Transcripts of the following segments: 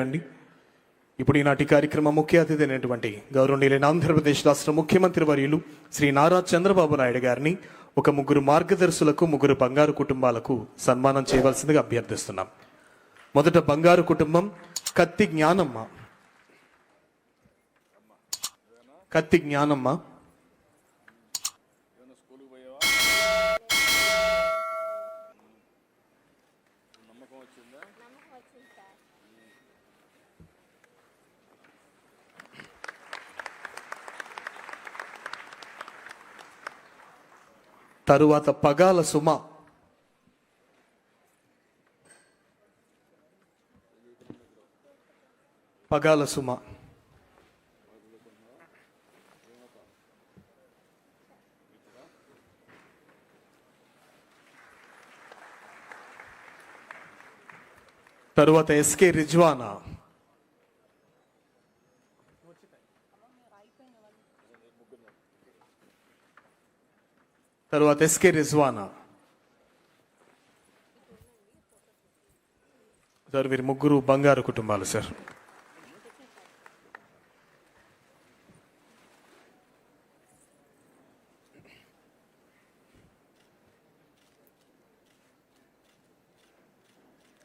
అండి ఇప్పుడు ఈనాటి కార్యక్రమం ముఖ్య అతిథి అయినటువంటి గౌరవనీయులైన ఆంధ్రప్రదేశ్ రాష్ట్ర ముఖ్యమంత్రి వర్యులు శ్రీ నారా చంద్రబాబు నాయుడు గారిని ఒక ముగ్గురు మార్గదర్శులకు ముగ్గురు బంగారు కుటుంబాలకు సన్మానం చేయవలసిందిగా అభ్యర్థిస్తున్నాం. మొదట బంగారు కుటుంబం కత్తి జ్ఞానమ్మ. కత్తి జ్ఞానమ్మ. తరువాత పగాల సుమ. పగాల సుమ. తరువాత ఎస్కే రిజ్వానా. తర్వాత ఎస్కే రిజ్వానా. సార్ వీరి ముగ్గురు బంగారు కుటుంబాలు సార్.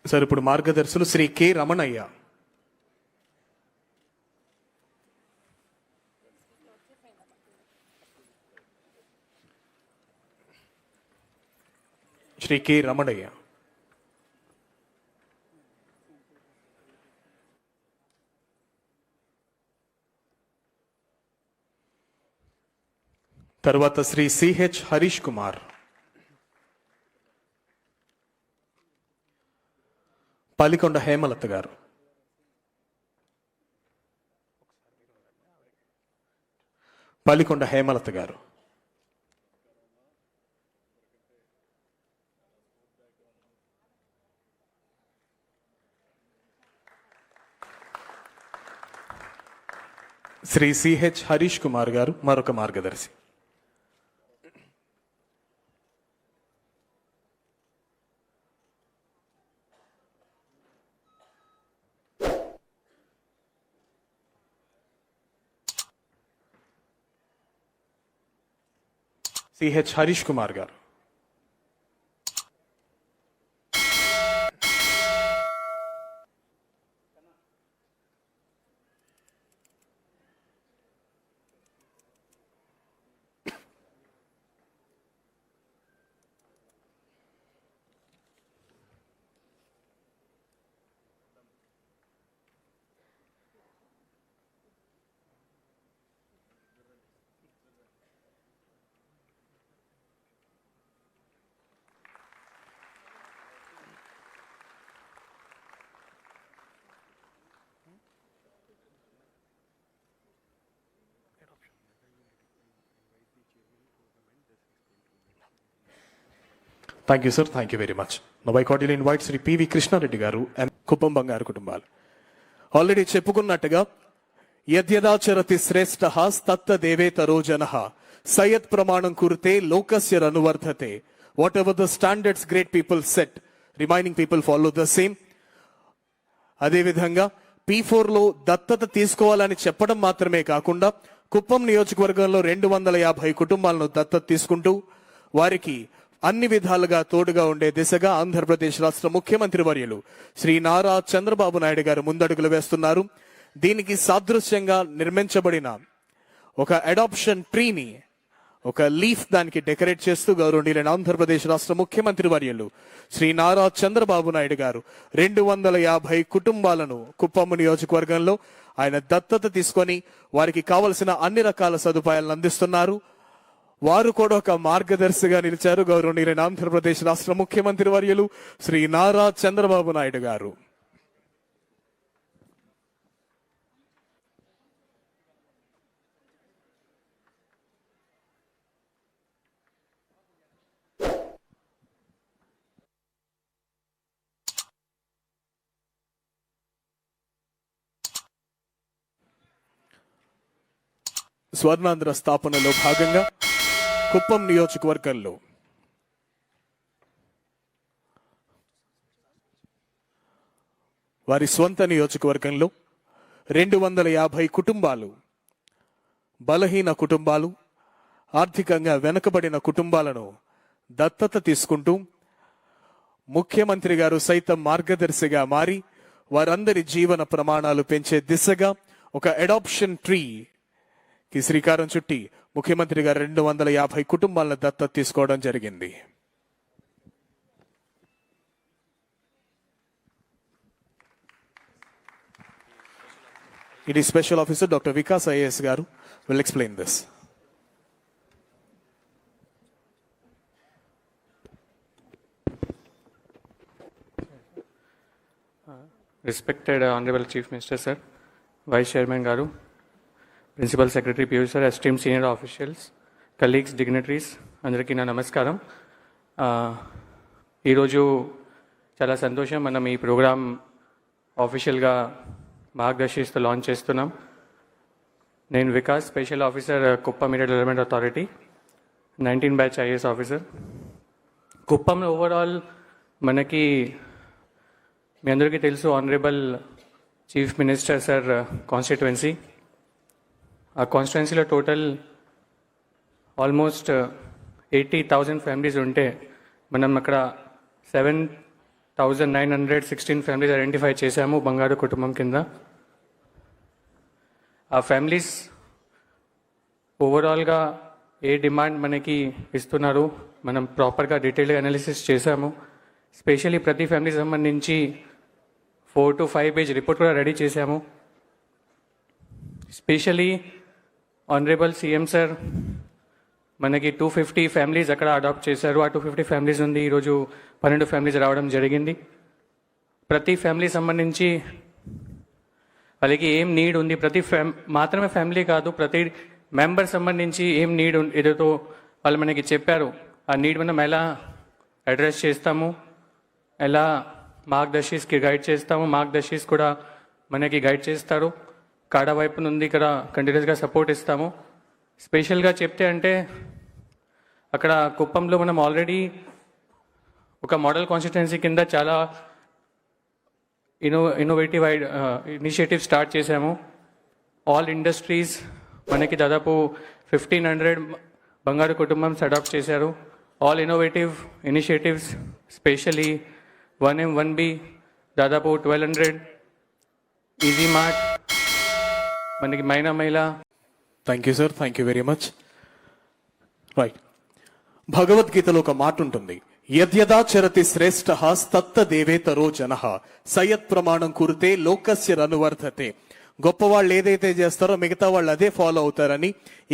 సార్ ఇప్పుడు మార్గదర్శులు శ్రీ కె రమణయ్య. శ్రీ కె రమణయ్య. తర్వాత శ్రీ సిహెచ్ హరీష్ కుమార్. పలికొండ హేమలత గారు. పలికొండ హేమలత గారు. శ్రీ సిహెచ్ హరీష్ కుమార్ గారు మరొక మార్గదర్శి CH Harish Kumar garu thank you sir thank you very much నవై cordial invite Shri PV Krishna Reddy garu and Kuppam బంగారు కుటుంబాలు ఆల్రెడీ చెప్పుకున్నట్టుగా యద్యదాచరతి శ్రేష్ఠ తత్త దేవేతరో జన. సయత్ ప్రమాణం కురితే లోకస్య అనువర్ధతే whatever the standards great people set remaining people follow the same అదేవిధంగా P ఫోర్లో దత్తత తీసుకోవాలని చెప్పడం మాత్రమే కాకుండా కుప్పం నియోజకవర్గంలో రెండు వందల యాభై కుటుంబాలను దత్తత తీసుకుంటూ వారికి అన్ని విధాలుగా తోడుగా ఉండే దిశగా ఆంధ్రప్రదేశ్ రాష్ట్ర ముఖ్యమంత్రి వర్యులు శ్రీ నారా చంద్రబాబు నాయుడు గారు ముందడుగులు వేస్తున్నారు. దీనికి సాదృశ్యంగా నిర్మించబడిన ఒక అడాప్షన్ ట్రీని ఒక లీఫ్ దానికి డెకరేట్ చేస్తూ గౌరవనీయులైన ఆంధ్రప్రదేశ్ రాష్ట్ర ముఖ్యమంత్రి వర్యులు శ్రీ నారా చంద్రబాబు నాయుడు గారు రెండు వందల యాభై కుటుంబాలను కుప్పము నియోజకవర్గంలో ఆయన దత్తత తీసుకొని వారికి కావలసిన అన్ని రకాల సదుపాయాలను అందిస్తున్నారు. వారు కూడా ఒక మార్గదర్శిగా నిలిచారు. గౌరవనీయులైన ఆంధ్రప్రదేశ్ రాష్ట్ర ముఖ్యమంత్రి వర్యులు శ్రీ నారా చంద్రబాబు నాయుడు గారు. స్వర్ణాంధ్ర స్థాపనలో భాగంగా కుప్పం నియోజకవర్గంలో. వారి స్వంత నియోజకవర్గంలో రెండు వందల యాభై కుటుంబాలు బలహీన కుటుంబాలు ఆర్థికంగా వెనుకబడిన కుటుంబాలను దత్తత తీసుకుంటూ ముఖ్యమంత్రి గారు సైతం మార్గదర్శిగా మారి వారందరి జీవన ప్రమాణాలు పెంచే దిశగా ఒక అడాప్షన్ ట్రీ కి శ్రీకారం చుట్టి ముఖ్యమంత్రి గారు రెండు వందల యాభై కుటుంబాలను దత్తత తీసుకోవడం జరిగింది. ఇది special officer doctor Vikas IAS garu. Will explain this respected honourable chief minister sir vice chairman garu principal secretary Secretary sir esteem senior officials colleagues dignitaries అందరికీ నా నమస్కారం. ఈరోజు చాలా సంతోషం. మనం ఈ ప్రోగ్రామ్ ఆఫీషియల్గా మార్గదర్శిస్తూ లాంచ్ చేస్తున్నాం. నేను Vikas special officer Kuppam media development authority nineteen batch IAS officer. కుప్పంలో ఓవరాల్ మనకి మీ అందరికీ తెలుసు honourable chief minister sir constituency ఆ కాన్స్టిట్యున్సీలో total almost eighty thousand families ఉంటే మనం అక్కడ seven thousand nine hundred sixteen families identify చేశాము బంగారు కుటుంబం కింద. ఆ ఫ్యామిలీస్ ఓవరాల్గా ఏ డిమాండ్ మనకి ఇస్తున్నారు మనం ప్రాపర్గా డీటెయిల్గా అనాలిసిస్ చేశాము. స్పెషల్లీ ప్రతి ఫ్యామిలీ సంబంధించి four to five page report కూడా రెడీ చేశాము. స్పెషలీ ఆనరేబుల్ సీఎం సార్ మనకి టూ ఫిఫ్టీ ఫ్యామిలీస్ అక్కడ అడాప్ట్ చేశారు. ఆ టూ ఫిఫ్టీ ఫ్యామిలీస్ ఉంది ఈరోజు పన్నెండు ఫ్యామిలీస్ రావడం జరిగింది. ప్రతి ఫ్యామిలీ సంబంధించి వాళ్ళకి ఏం నీడ్ ఉంది? ప్రతి ఫ్యామ్ మాత్రమే ఫ్యామిలీ కాదు ప్రతి మెంబర్ సంబంధించి ఏం నీడ్ ఏదైతే వాళ్ళు మనకి చెప్పారు ఆ నీడ్ మనం ఎలా అడ్రస్ చేస్తాము? ఎలా మార్గదర్శిస్కి గైడ్ చేస్తాము? మార్గదర్శిస్ కూడా మనకి గైడ్ చేస్తారు. కాడ వైపు నుండి ఇక్కడ కంటిన్యూస్గా సపోర్ట్ ఇస్తాము. స్పెషల్గా చెప్తే అంటే అక్కడ కుప్పంలో మనం ఆల్రెడీ ఒక మోడల్ కాన్స్టిట్యున్సీ కింద చాలా ఇన్నో ఇన్నోవేటివ్ ఇనిషియేటివ్ స్టార్ట్ చేశాము. ఆల్ ఇండస్ట్రీస్ మనకి దాదాపు ఫిఫ్టీన్ హండ్రెడ్ బంగారు కుటుంబం అడాప్ట్ చేశారు. All innovative initiatives specially one M one B దాదాపు ట్వెల్వ్ హండ్రెడ్ ఈజీ మార్ట్ మనకి మైనా మైలా thank you sir thank you very much right భగవద్గీతలో ఒక మాట ఉంటుంది యద్యదాచరతి శ్రేష్ఠ తత్త దేవేతరో జన. సయత్ ప్రమాణం కురితే లోకస్య రనువర్ధతే. గొప్ప వాళ్ళు ఏదైతే చేస్తారో మిగతా వాళ్ళు అదే ఫాలో అవుతారని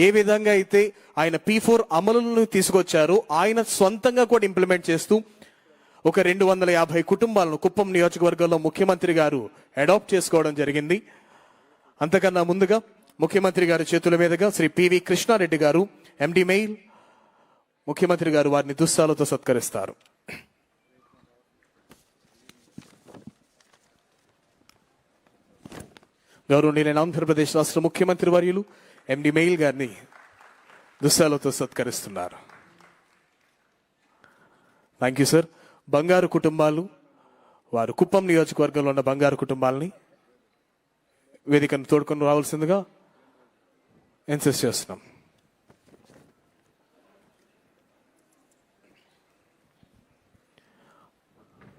ఏ విధంగా అయితే ఆయన పీ ఫోర్ అమలులను తీసుకొచ్చారో ఆయన సొంతంగా కూడా ఇంప్లిమెంట్ చేస్తూ ఒక రెండు వందల యాభై కుటుంబాలను కుప్పం నియోజకవర్గంలో ముఖ్యమంత్రి గారు అడాప్ట్ చేసుకోవడం జరిగింది. అంతకన్నా ముందుగా ముఖ్యమంత్రి గారి చేతుల మీదుగా శ్రీ పివి కృష్ణారెడ్డి గారు ఎండి మెయిల్ ముఖ్యమంత్రి గారు వారిని దుస్సాలతో సత్కరిస్తారు. గౌరవనీయులైన ఆంధ్రప్రదేశ్ రాష్ట్ర ముఖ్యమంత్రి వర్యులు ఎండి మెయిల్ గారిని దుస్సాలతో సత్కరిస్తున్నారు. థ్యాంక్ యూ సార్ బంగారు కుటుంబాలు వారు కుప్పం నియోజకవర్గంలో ఉన్న బంగారు కుటుంబాలని వేదికను తోడుకొని రావాల్సిందిగా ఇన్సిస్ట్ చేస్తున్నాం.